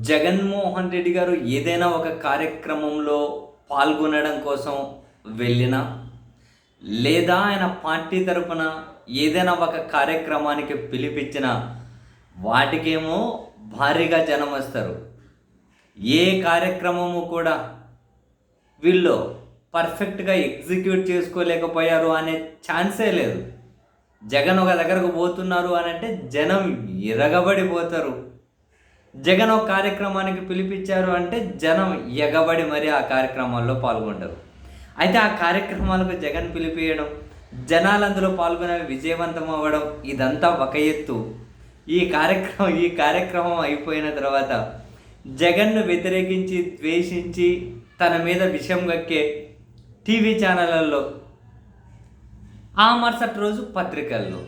జగన్మోహన్ రెడ్డి గారు ఏదైనా ఒక కార్యక్రమంలో పాల్గొనడం కోసం వెళ్ళినా లేదా ఆయన పార్టీ తరపున ఏదైనా ఒక కార్యక్రమానికి పిలిపించిన వాటికేమో భారీగా జనం వస్తారు. ఏ కార్యక్రమము కూడా వీళ్ళు పర్ఫెక్ట్గా ఎగ్జిక్యూట్ చేసుకోలేకపోయారు అనే ఛాన్సే లేదు. జగన్ ఒక దగ్గరకు పోతున్నారు అని అంటే జనం ఇరగబడిపోతారు. జగన్ ఒక కార్యక్రమానికి పిలిపించారు అంటే జనం ఎగబడి మరి ఆ కార్యక్రమాల్లో పాల్గొంటారు అయితే ఆ కార్యక్రమాలకు జగన్ పిలిపించడం జనాలు అందులో పాల్గొనే విజయవంతం అవ్వడం ఇదంతా ఒక ఎత్తు. ఈ కార్యక్రమం ఈ కార్యక్రమం అయిపోయిన తర్వాత జగన్ను వ్యతిరేకించి ద్వేషించి తన మీద విషయం గక్కే టీవీ ఛానళ్ళల్లో ఆ మరుసటి రోజు పత్రికల్లో.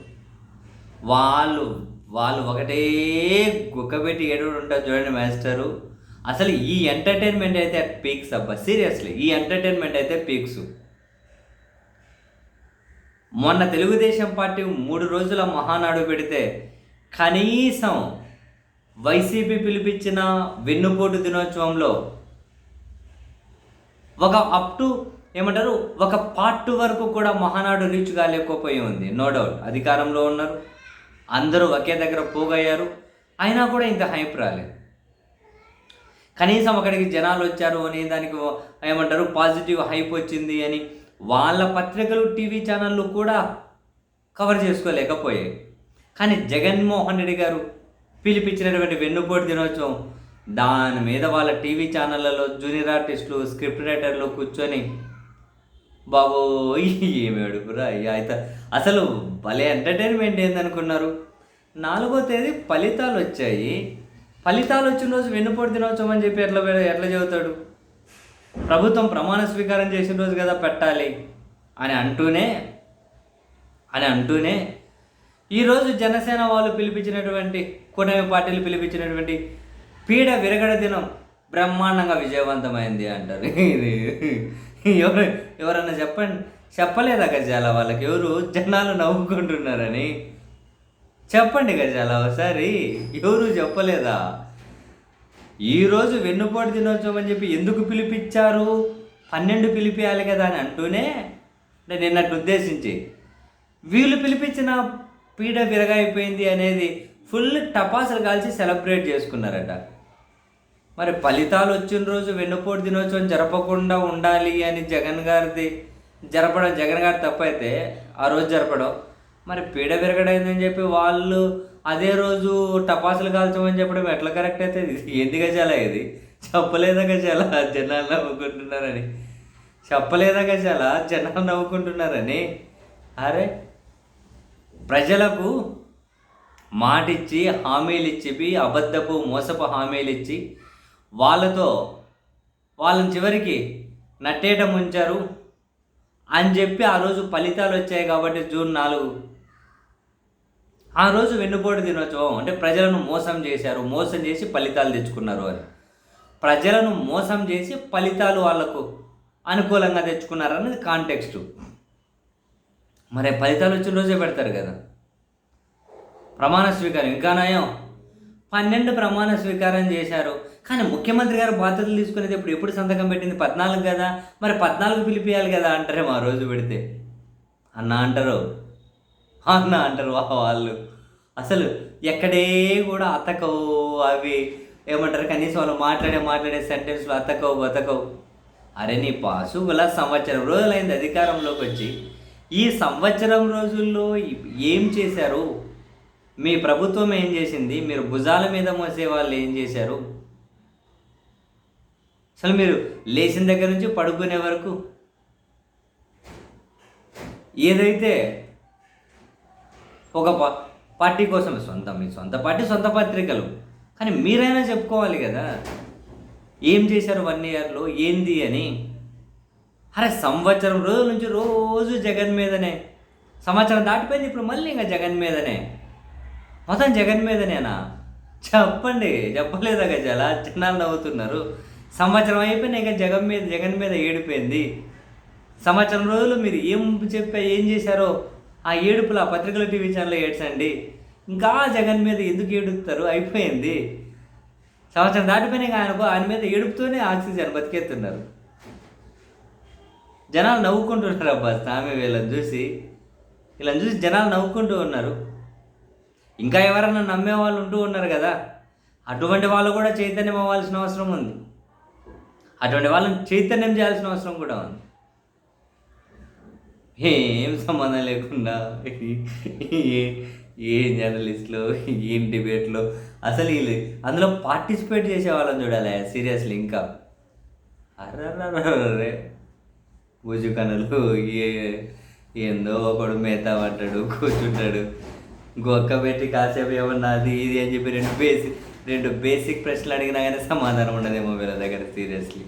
వాళ్ళు వాళ్ళు ఒకటే గుక్కబెట్టి ఏడుగుడు ఉంటారు చూడండి మాస్టరు. అసలు ఈ ఎంటర్టైన్మెంట్ అయితే పీక్స్ అబ్బా సీరియస్లీ ఈ ఎంటర్టైన్మెంట్ అయితే పీక్స్. మొన్న తెలుగుదేశం పార్టీ మూడు రోజుల మహానాడు పెడితే కనీసం వైసీపీ పిలిపించిన వెన్నుపోటు దినోత్సవంలో ఒక అప్ టు ఏమంటారు ఒక పార్ట్ వరకు కూడా మహానాడు రీచ్ కాలేకపోయి ఉంది. నో డౌట్ అధికారంలో ఉన్నారు. అందరూ ఒకే దగ్గర పోగయ్యారు. అయినా కూడా ఇంత హైప్ రాలేదు. కనీసం అక్కడికి జనాలు వచ్చారు అని దానికి ఏమంటారు పాజిటివ్ హైప్ వచ్చింది అని వాళ్ళ పత్రికలు టీవీ ఛానళ్ళు కూడా కవర్ చేసుకోలేకపోయాయి. కానీ జగన్మోహన్ రెడ్డి గారు పిలిపించినటువంటి వెన్నుపోటు దినోత్సవం దాని మీద వాళ్ళ టీవీ ఛానళ్ళలో జూనియర్ ఆర్టిస్టులు స్క్రిప్ట్ రైటర్లు కూర్చొని బాబో ఏమి అడుగురా అయితే అసలు భలే ఎంటర్టైన్మెంట్ ఏందనుకున్నారు? నాలుగో తేదీ ఫలితాలు వచ్చాయి. ఫలితాలు వచ్చిన రోజు వెన్నుపోటు దినోత్సవం అని చెప్పి ఎట్లా ఎట్లా చెబుతాడు ప్రభుత్వం ప్రమాణ స్వీకారం చేసిన రోజు కదా పెట్టాలి అని అంటూనే అని అంటూనే ఈరోజు జనసేన వాళ్ళు పిలిపించినటువంటి కూటమి పార్టీలు పిలిపించినటువంటి పీడ విరగడ దినం బ్రహ్మాండంగా విజయవంతమైంది అంటారు. ఇది ఎవరు ఎవరన్నా చెప్పండి చెప్పలేదా గజాల వాళ్ళకి? ఎవరు జనాలు నవ్వుకుంటున్నారని? చెప్పండి గజాల ఒకసారి. ఎవరు చెప్పలేదా? ఈరోజు వెన్నుపోటు దినోత్సవం అని చెప్పి ఎందుకు పిలిపించారు పన్నెండు పిలిపియాలి కదా అని అంటూనే అంటే నిన్నట్టు ఉద్దేశించి. వీళ్ళు పిలిపించిన పీడ విరగైపోయింది అనేది ఫుల్ టపాసులు కాల్చి సెలబ్రేట్ చేసుకున్నారట. మరి ఫలితాలు వచ్చిన రోజు వెన్నుపోటు దినోత్సవం జరపకుండా ఉండాలి అని జగన్ గారిది జరపడం జగన్ గారి తప్పైతే ఆ రోజు జరపడం. మరి పీడ పెరగడైందని చెప్పి వాళ్ళు అదే రోజు టపాసులు కాల్చమని చెప్పడం ఎట్లా కరెక్ట్ అయితే ఇది? ఏంది గజాల ఇది? చెప్పలేదా గజాల? జనాలు నవ్వుకుంటున్నారని. చెప్పలేదా గజాల? జనాలు నవ్వుకుంటున్నారని. అరే ప్రజలకు మాటిచ్చి హామీలు ఇచ్చి అబద్ధపు మోసపు హామీలు ఇచ్చి వాళ్ళతో వాళ్ళని చివరికి నట్టేయటం ఉంచారు అని చెప్పి ఆ రోజు ఫలితాలు వచ్చాయి కాబట్టి జూన్ నాలుగు. ఆ రోజు వెన్నుపోటు దినోత్సవం అంటే ప్రజలను మోసం చేశారు మోసం చేసి ఫలితాలు తెచ్చుకున్నారు అని. ప్రజలను మోసం చేసి ఫలితాలు వాళ్ళకు అనుకూలంగా తెచ్చుకున్నారు అనేది కాంటెక్స్ట్. మరి ఫలితాలు వచ్చిన రోజే పెడతారు కదా. ప్రమాణ స్వీకారం ఇంకా నయం. పన్నెండు ప్రమాణ స్వీకారం చేశారు. కానీ ముఖ్యమంత్రి గారు బాధ్యతలు తీసుకునేది ఇప్పుడు ఎప్పుడు సంతకం పెట్టింది? పద్నాలుగు కదా? మరి పద్నాలుగు పిలిపియాలి కదా అంటారేమో ఆ రోజు పెడితే. అన్న అంటారు. అన్న అంటారు. వాళ్ళు. అసలు ఎక్కడే కూడా అతకవు అవి. ఏమంటారు? కనీసం వాళ్ళు మాట్లాడే మాట్లాడే సెంటెన్స్లు అతకవు బతకవు. అరే నీ పాసు ఇలా సంవత్సరం రోజులైంది అధికారంలోకి వచ్చి. ఈ సంవత్సరం రోజుల్లో ఏం చేశారు? మీ ప్రభుత్వం ఏం చేసింది? మీరు భుజాల మీద మోసే వాళ్ళు ఏం చేశారు? అసలు మీరు లేచిన దగ్గర నుంచి పడుకునే వరకు ఏదైతే ఒక పార్టీ కోసం సొంత మీ సొంత పార్టీ సొంత పత్రికలు. కానీ మీరైనా చెప్పుకోవాలి కదా ఏం చేశారు వన్ ఇయర్లో ఏంది అని. అరే సంవత్సరం రోజుల నుంచి రోజు జగన్ మీదనే. సంవత్సరం దాటిపోయింది ఇప్పుడు మళ్ళీ ఇంకా జగన్ మీదనే. మొత్తం జగన్ మీదనేనా? చెప్పండి చెప్పలేదా గజాల? జనాలు నవ్వుతున్నారు. సంవత్సరం అయిపోయినా ఇంకా జగన్ మీద జగన్ మీద ఏడిపోయింది. సంవత్సరం రోజులు మీరు ఏం చెప్పా ఏం చేశారో ఆ ఏడుపులు ఆ పత్రికల టీవీ ఛానల్లో ఏడ్చండి. ఇంకా జగన్ మీద ఎందుకు ఏడుపుతారు? అయిపోయింది. సంవత్సరం దాటిపోయినాక ఆయనకు ఆయన మీద ఏడుపుతూనే ఆక్సిజన్ బతికేస్తున్నారు. జనాలు నవ్వుకుంటున్నారు అబ్బా స్వామి వీళ్ళని చూసి. వీళ్ళని చూసి జనాలు నవ్వుకుంటూ ఉన్నారు. ఇంకా ఎవరన్నా నమ్మే వాళ్ళు ఉంటూ ఉన్నారు కదా. అటువంటి వాళ్ళు కూడా చైతన్యం అవ్వాల్సిన అవసరం ఉంది. అటువంటి వాళ్ళని చైతన్యం చేయాల్సిన అవసరం కూడా ఉంది. ఏం సంబంధం లేకుండా ఏ- ఏం జర్నలిస్ట్లో ఏం డిబేట్లో అసలు వీళ్ళు అందులో పార్టిసిపేట్ చేసే వాళ్ళని చూడాలి సీరియస్లీ ఇంకా. అర్రర్రర్రే. బుజు కనులు ఏ ఏందో ఒకడు మేత పడ్డాడు కూర్చుంటాడు. గొక్క పెట్టి కాసేపు ఏమన్నా అది ఇది అని చెప్పి రెండు పేసి రెండు బేసిక్ ప్రశ్నలు అడిగినా కానీ సమాధానం ఉండదేమో వీళ్ళ దగ్గర సీరియస్లీ.